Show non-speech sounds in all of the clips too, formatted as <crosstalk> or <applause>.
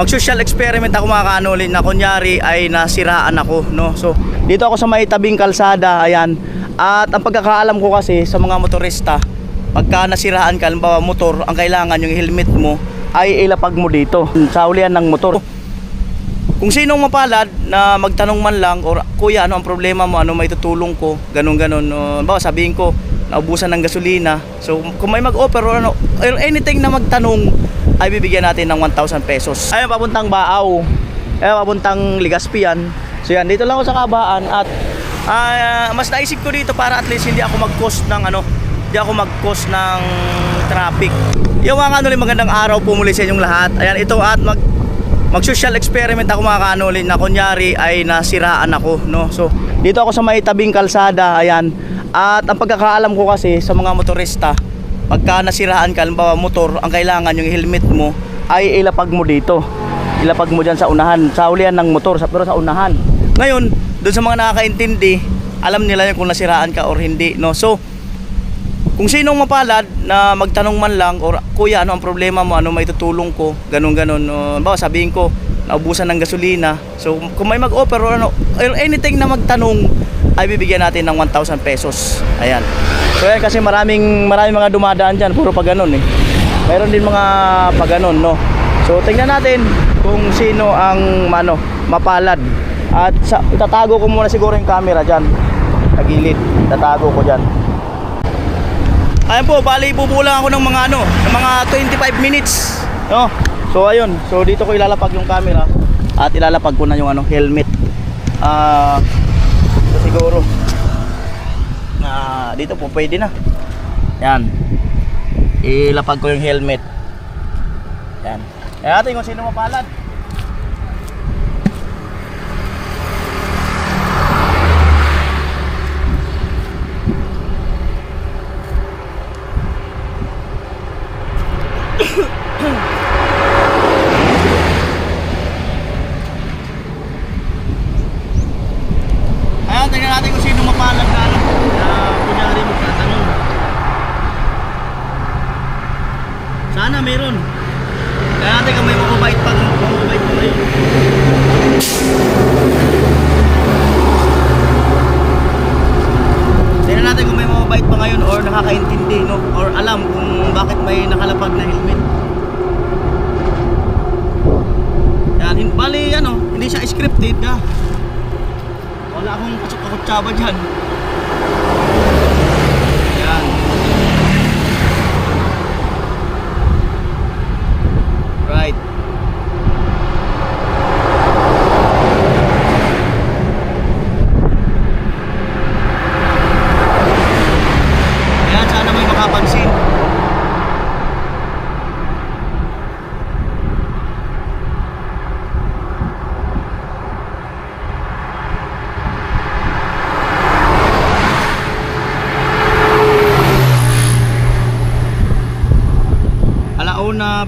mag-social experiment ako mga kanolin na kunyari ay nasiraan ako, no? So, dito ako sa may tabing kalsada, ayan. At ang pagkakaalam ko kasi sa mga motorista, pagka nasiraan ka, halimbawa motor, ang kailangan yung helmet mo ay ilapag mo dito sa ulian ng motor. Kung sinong mapalad na magtanong man lang or kuya ano ang problema mo, ano may tutulong ko, ganun ganun. Uh, bawa sabihin ko, naubusan ng gasolina. So kung may mag-offer or ano, or anything na magtanong, ay bibigyan natin ng 1,000 pesos. Ayun, papuntang Baaw. Ayun, papuntang Ligaspi yan. So yan, dito lang ako sa Kabaan at ah, mas naisip ko dito para at least hindi ako mag-cost ng ano, hindi ako mag-cost ng traffic. Yung mga kanulin, magandang araw po muli sa inyong lahat. Ayan, ito at mag mag-social experiment ako mga kanulin na kunyari ay nasiraan ako, no? So, dito ako sa may tabing kalsada, ayan. At ang pagkakaalam ko kasi sa mga motorista, pagka nasiraan ka, halimbawa motor, ang kailangan yung helmet mo ay ilapag mo dito. Ilapag mo dyan sa unahan, sa ulian ng motor, sa, pero sa unahan. Ngayon, doon sa mga nakakaintindi, alam nila yun kung nasiraan ka or hindi, no? So, kung sinong mapalad na magtanong man lang or kuya ano ang problema mo ano may tutulong ko ganun ganun uh, bawa sabihin ko naubusan ng gasolina so kung may mag-offer or ano anything na magtanong ay bibigyan natin ng 1,000 pesos. Ayan. So yan kasi maraming maraming mga dumadaan dyan. Puro pa ganun eh. Mayroon din mga pa ganun no? So tingnan natin kung sino ang ano mapalad. At sa, itatago ko muna siguro yung camera dyan. Sa gilid tatago ko dyan. Ayan po, bali bubulang ako ng mga ano, ng mga 25 minutes. No? So ayun, so dito ko ilalapag yung camera at ilalapag ko na yung ano, helmet. Ah, ito siguro. Na dito po pwede na. Yan. Ilapag ko yung helmet. Yan. Kaya natin kung sino mapalad. 人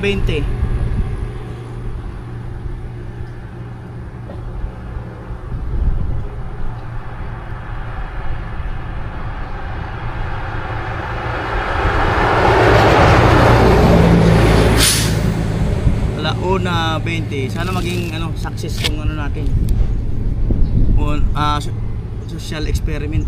20. Alauna 20. Sana maging ano success tong ano natin. On ah, so- social experiment.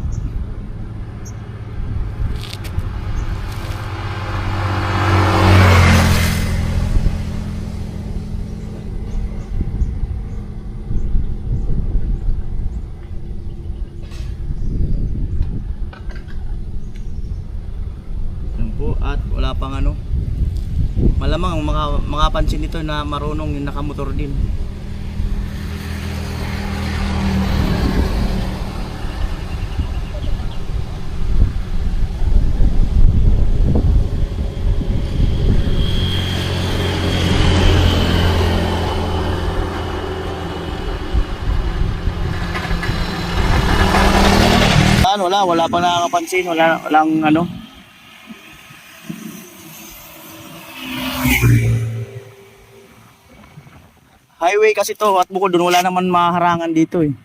Yan po at wala pang ano malamang mga makapansin nito na marunong yung nakamotor din. Wala, wala pang nakakapansin, wala, walang ano, Highway kasi to at bukod dun wala naman maharangan dito eh.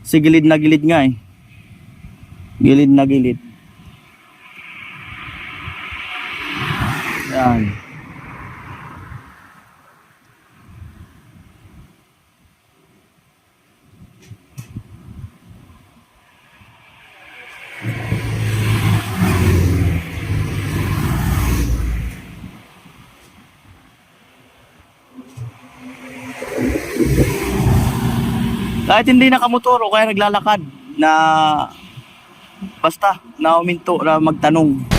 Si gilid na gilid nga eh. Gilid na gilid. Yan. Kahit hindi nakamotor o kaya naglalakad na basta na uminto na magtanong.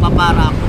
magpapara ako.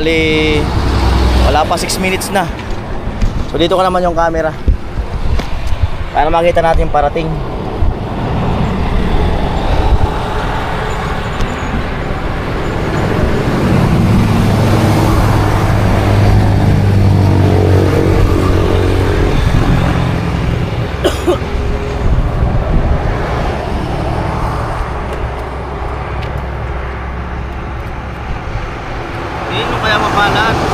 Bali, wala pa 6 minutes na. So dito ko naman yung camera. Para makita natin parating. ela vai lá,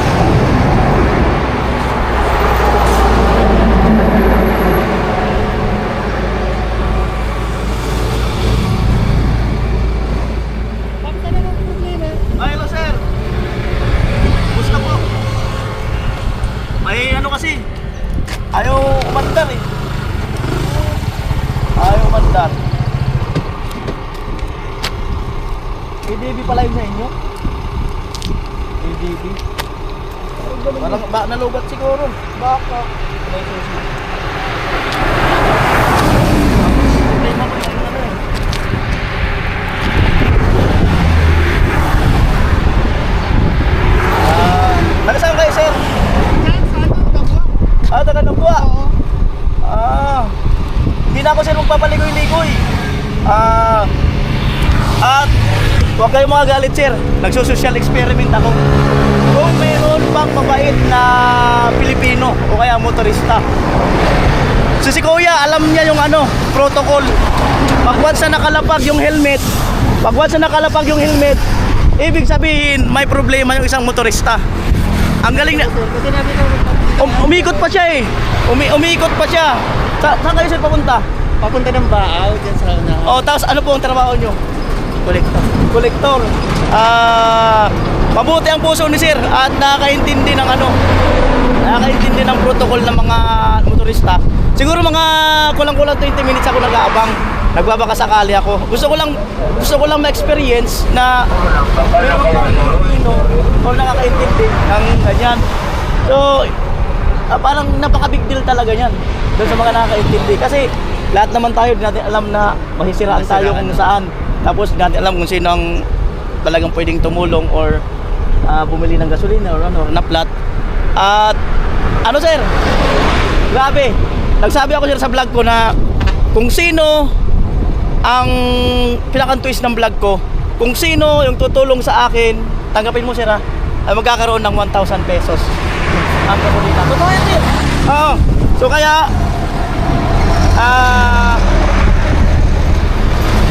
Huwag kayong mga galit, sir. Nagsusocial experiment ako. Kung mayroon pang mabait na Pilipino o kaya motorista. So si Kuya, alam niya yung ano, protocol. Pag once na nakalapag yung helmet, pag once na nakalapag yung helmet, ibig sabihin may problema yung isang motorista. Ang galing na, um, umikot pa siya eh. Umi umikot pa siya. Sa saan kayo sir papunta? papunta ng Baaw dyan sa unahan. O, tapos ano po ang trabaho nyo? Kolektor. Kolektor. Ah, mabuti ang puso ni sir at nakakaintindi ng ano, nakakaintindi ng protocol ng mga motorista. Siguro mga kulang-kulang 20 minutes ako nag-aabang. Nagbabaka sakali ako. Gusto ko lang gusto ko lang ma-experience na meron akong Pilipino o nakakaintindi ng ganyan. So, ah, parang napaka-big deal talaga yan doon sa mga nakakaintindi. Kasi lahat naman tayo, di natin alam na masisiraan tayo kung saan. Tapos natin alam kung sino ang talagang pwedeng tumulong or ah, bumili ng gasolina or ano, or naplat. At ano sir, grabe. Nagsabi ako sir sa vlog ko na kung sino ang pinakantwist ng vlog ko, kung sino yung tutulong sa akin, tanggapin mo sir ha, ay magkakaroon ng 1,000 pesos ang gasolina. Totoo yan sir. Oo. So kaya, ah,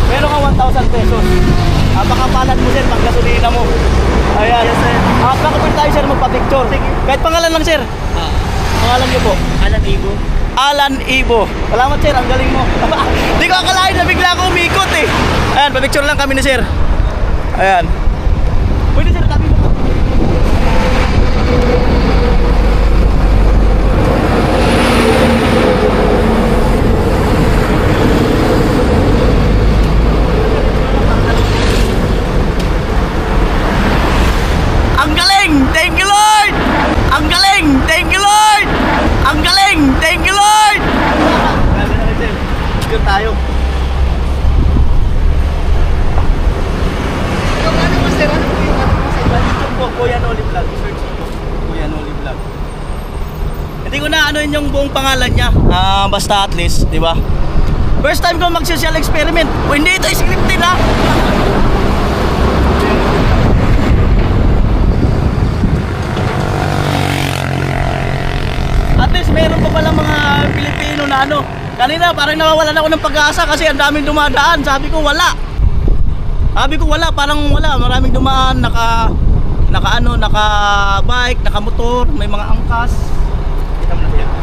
meron ka 1,000 pesos. Ah, baka palad mo sir, pang gasolina mo. Ayan. Yes, sir. Baka pwede tayo sir magpa-picture. Kahit pangalan lang sir. Ah, Pangalan niyo po. Alan Igo. Alan Ibo. Salamat sir, ang galing mo. <laughs> Hindi ko akalain na bigla ako umikot eh. Ayan, pa-picture lang kami ni sir. Ayan. Pwede sir, tabi mo. Ang galing! Thank you Lord! Ang galing! Thank you Lord! Ang galing! Thank you Lord! Grabe na rin sir. Picture tayo. Ano mo sir? Ano po yung ano mo sa iba? YouTube po, Kuya Noli Vlog. Search mo. Kuya Noli Vlog. Hindi ko na ano yun yung buong pangalan niya. Ah, basta at least, di ba? First time ko mag-social experiment. O hindi ito scripted ha. At least meron pa pala mga Pilipino na ano. Kanina parang nawawalan ako ng pag-asa kasi ang daming dumadaan. Sabi ko wala. Sabi ko wala, parang wala. Maraming dumaan, naka naka ano, naka bike, naka motor, may mga angkas. Kita mo na siya.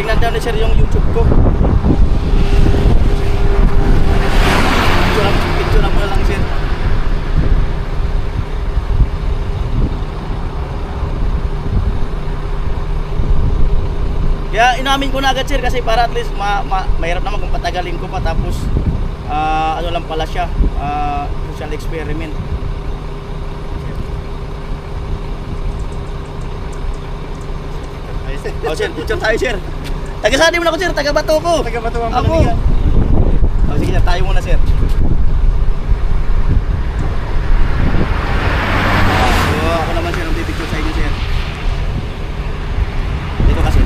Titingnan daw ni sir yung YouTube ko. Picture, picture mo lang sir. Kaya inamin ko na agad sir kasi para at least ma, ma, mahirap naman kung patagalin ko pa tapos ah, ano lang pala siya ah, social experiment. Oh sir, picture tayo sir. Taga saan mo na ako sir, taga Bato ko. Taga Batuan Ako. Oh, sige sir, tayo muna sir. So, ako naman sir ang pipicture sa inyo sir. Dito kasi.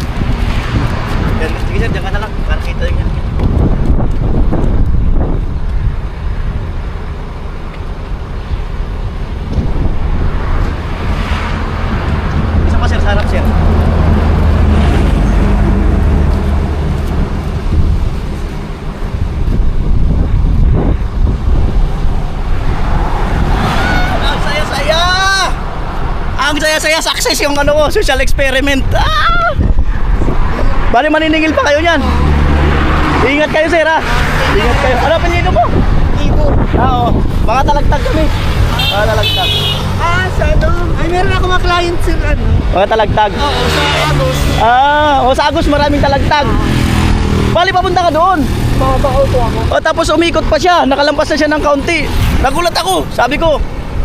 Yan, sige sir, diyan ka na lang. Para kita yung yan. Isa pa sir, sa harap sir. Ang saya-saya! Ang saya-saya success yung ano ko, social experiment. Ah! Bali maniningil pa kayo niyan. Ingat kayo sir ha. Ingat kayo. Ano apelyido mo? Igo. Ah, oo. Mga talagtag kami. Mga talagtag. Ah, sa ano? Ay, meron ako mga client sir ano. Mga talagtag. Oo, sa Agos. Ah, o sa Agos maraming talagtag. Bali papunta ka doon. Papakauto ako. O tapos umikot pa siya, nakalampas na siya ng kaunti. Nagulat ako. Sabi ko,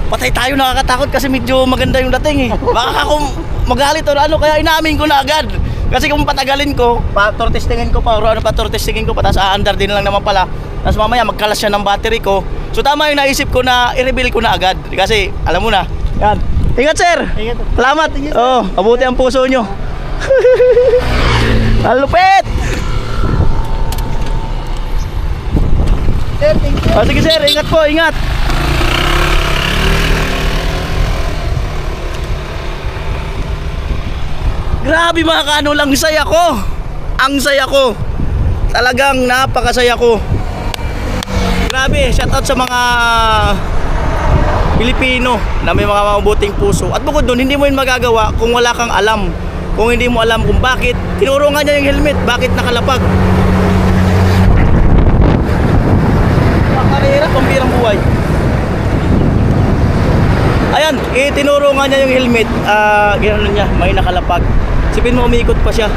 patay tayo nakakatakot kasi medyo maganda yung dating eh. <laughs> Baka ako magalit o ano, kaya inamin ko na agad. Kasi kung patagalin ko, pa tortestingin ko pa, or ano pa tortestingin ko pa, tapos aandar din lang naman pala. Tapos mamaya magkalas siya ng battery ko. So tama yung naisip ko na i-reveal ko na agad. Kasi alam mo na. Yan. Ingat sir! Ingat. Salamat! Oo, oh, mabuti ang puso nyo. <laughs> Ang lupit! Sir, thank you. Oh, sige sir, ingat po, ingat. Grabe mga kano lang saya ko. Ang saya ko. Talagang napakasaya ko. Grabe, shoutout sa mga Pilipino na may mga mabuting puso. At bukod doon, hindi mo yun magagawa kung wala kang alam. Kung hindi mo alam kung bakit. Tinuro nga niya yung helmet, bakit nakalapag. Nakarehirap ang pirang buhay. Ayan, eh, tinuro nga niya yung helmet. Ah, gano'n niya, may nakalapag. Sipin mo, umiikot pa siya.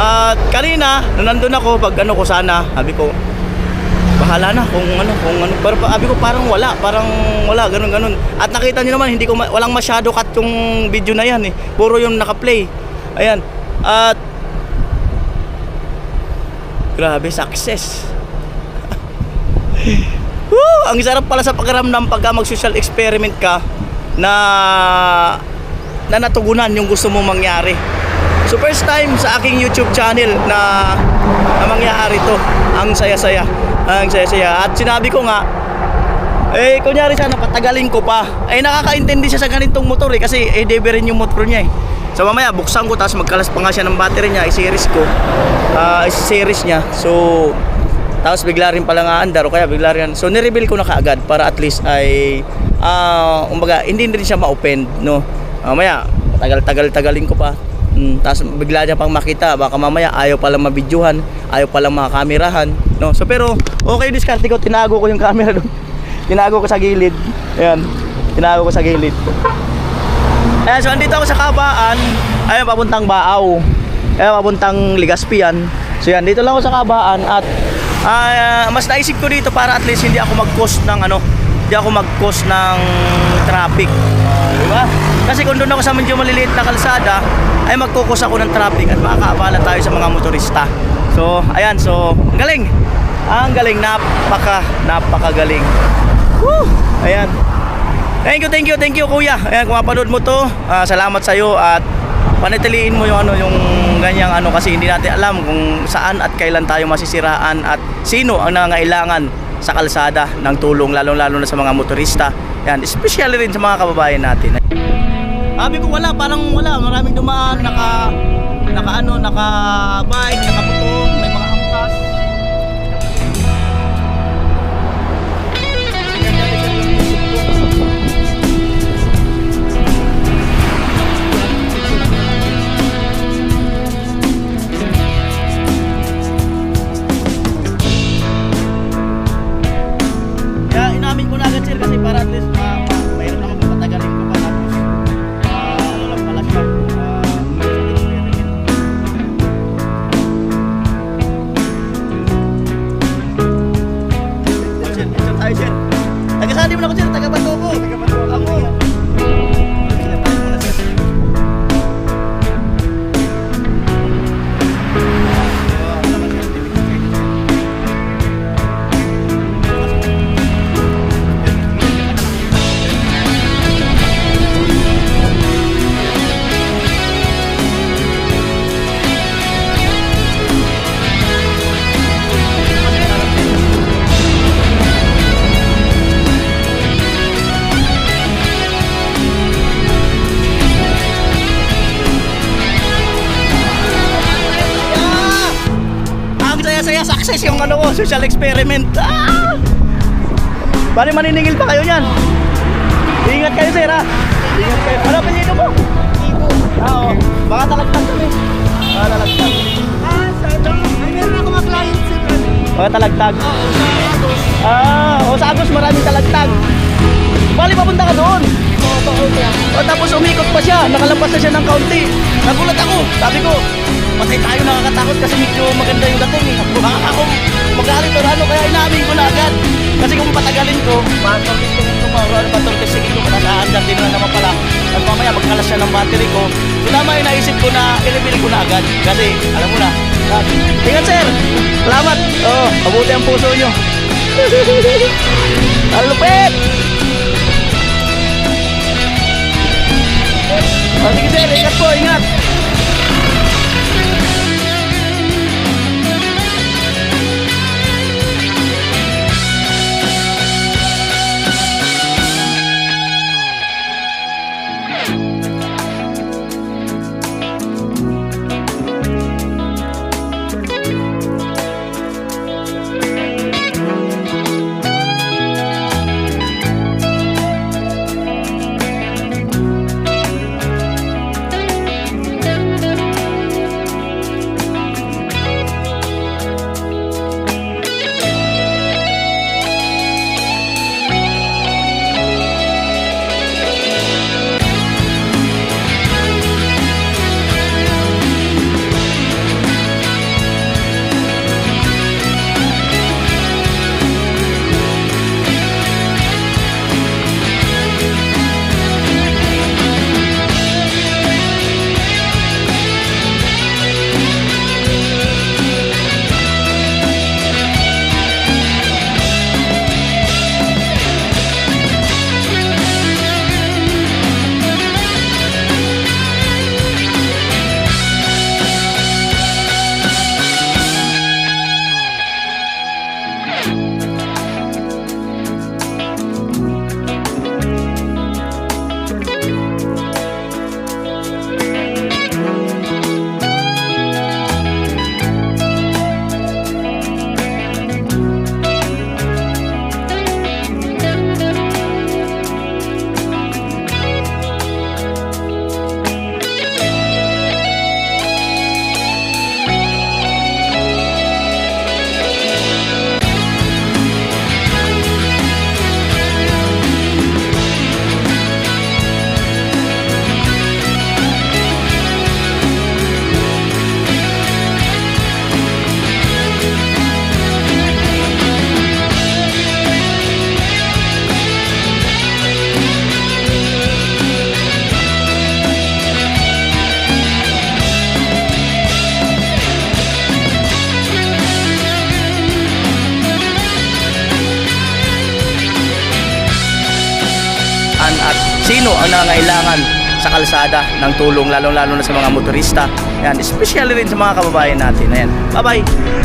At kanina, nung nandun ako, pag ano ko sana, sabi ko, bahala na kung ano, kung ano. Pero sabi ko, parang wala, parang wala, ganun, ganun. At nakita niyo naman, hindi ko, walang masyado cut yung video na yan eh. Puro yung naka-play. Ayan. At, grabe, success. <laughs> Woo! Ang sarap pala sa pakiramdam pagka mag-social experiment ka na na natugunan yung gusto mong mangyari. So first time sa aking YouTube channel na, na mangyari to. Ang saya-saya. Ang saya-saya. At sinabi ko nga, eh, kunyari sana patagalin ko pa. Eh, nakakaintindi siya sa ganitong motor eh. Kasi eh, debe rin yung motor niya eh. So mamaya, buksan ko, tapos magkalas pa nga siya ng battery niya, i-series ko. Ah, i-series niya. So, tapos bigla rin pala nga andar o kaya bigla rin. So, nireveal ko na kaagad para at least ay, ah, umbaga, hindi rin siya ma-open, no? Mamaya, tagal-tagal-tagalin ko pa. Mm, tapos bigla niya pang makita, baka mamaya ayaw palang mabidyohan, ayaw palang makakamerahan, no? So, pero, okay, diskarte ko, tinago ko yung <laughs> camera doon. Tinago ko sa gilid. Ayan. Tinago ko sa gilid. Ayan, so andito ako sa Kabaan. Ayan, papuntang Baaw. Ayan, papuntang Ligaspian. So yan, dito lang ako sa Kabaan at ah, mas naisip ko dito para at least hindi ako mag-cause ng ano, hindi ako mag-cause ng traffic. Kasi kung doon ako sa medyo maliliit na kalsada, ay magkukos ako ng traffic at makakaabala tayo sa mga motorista. So, ayan, so, ang galing. Ang galing, napaka, napakagaling. Woo! Ayan. Thank you, thank you, thank you kuya. Ayan, kung mapanood mo to, ah, salamat sa iyo at panatiliin mo yung ano yung ganyang ano kasi hindi natin alam kung saan at kailan tayo masisiraan at sino ang nangangailangan sa kalsada ng tulong lalo-lalo na sa mga motorista. Yan, especially rin sa mga kababayan natin. Sabi ko wala, parang wala, maraming dumaan, naka naka ano, naka bike, naka motor, may mga angkas. Kaya inamin ko na agad sir kasi para at least social experiment. Ah! Bali maniningil pa kayo niyan. Ingat kayo sir ha. Ingat kayo. Ano apelyido mo? Ibo. Ah, oo. Baka talagtag kami. Baka talagtag. Ah? Ay, meron ako mga client sir. Baka talagtag. Oo, sa Agos. Ah, o sa Agos maraming talagtag. Bali papunta ka doon. O tapos umikot pa siya, nakalampas na siya ng kaunti. Nagulat ako. Sabi ko, patay tayo nakakatakot kasi medyo maganda yung dating. Baka <laughs> ako magalit o ano, kaya inamin ko na agad. Kasi kung patagalin ko, matortis ko nito, ano, matortis ko, matataandar din na naman pala. At mamaya magkalas siya ng battery ko. So yung naisip ko na i-reveal ko na agad. Kasi, alam mo na. Ingat sir! Salamat! Oo, oh, mabuti ang puso nyo. <laughs> Ang lupit! Oh, sige sir, ingat po, ingat. Sa kalsada ng tulong lalong-lalo na sa mga motorista. Yan, especially rin sa mga kababayan natin. Ayan. Bye-bye.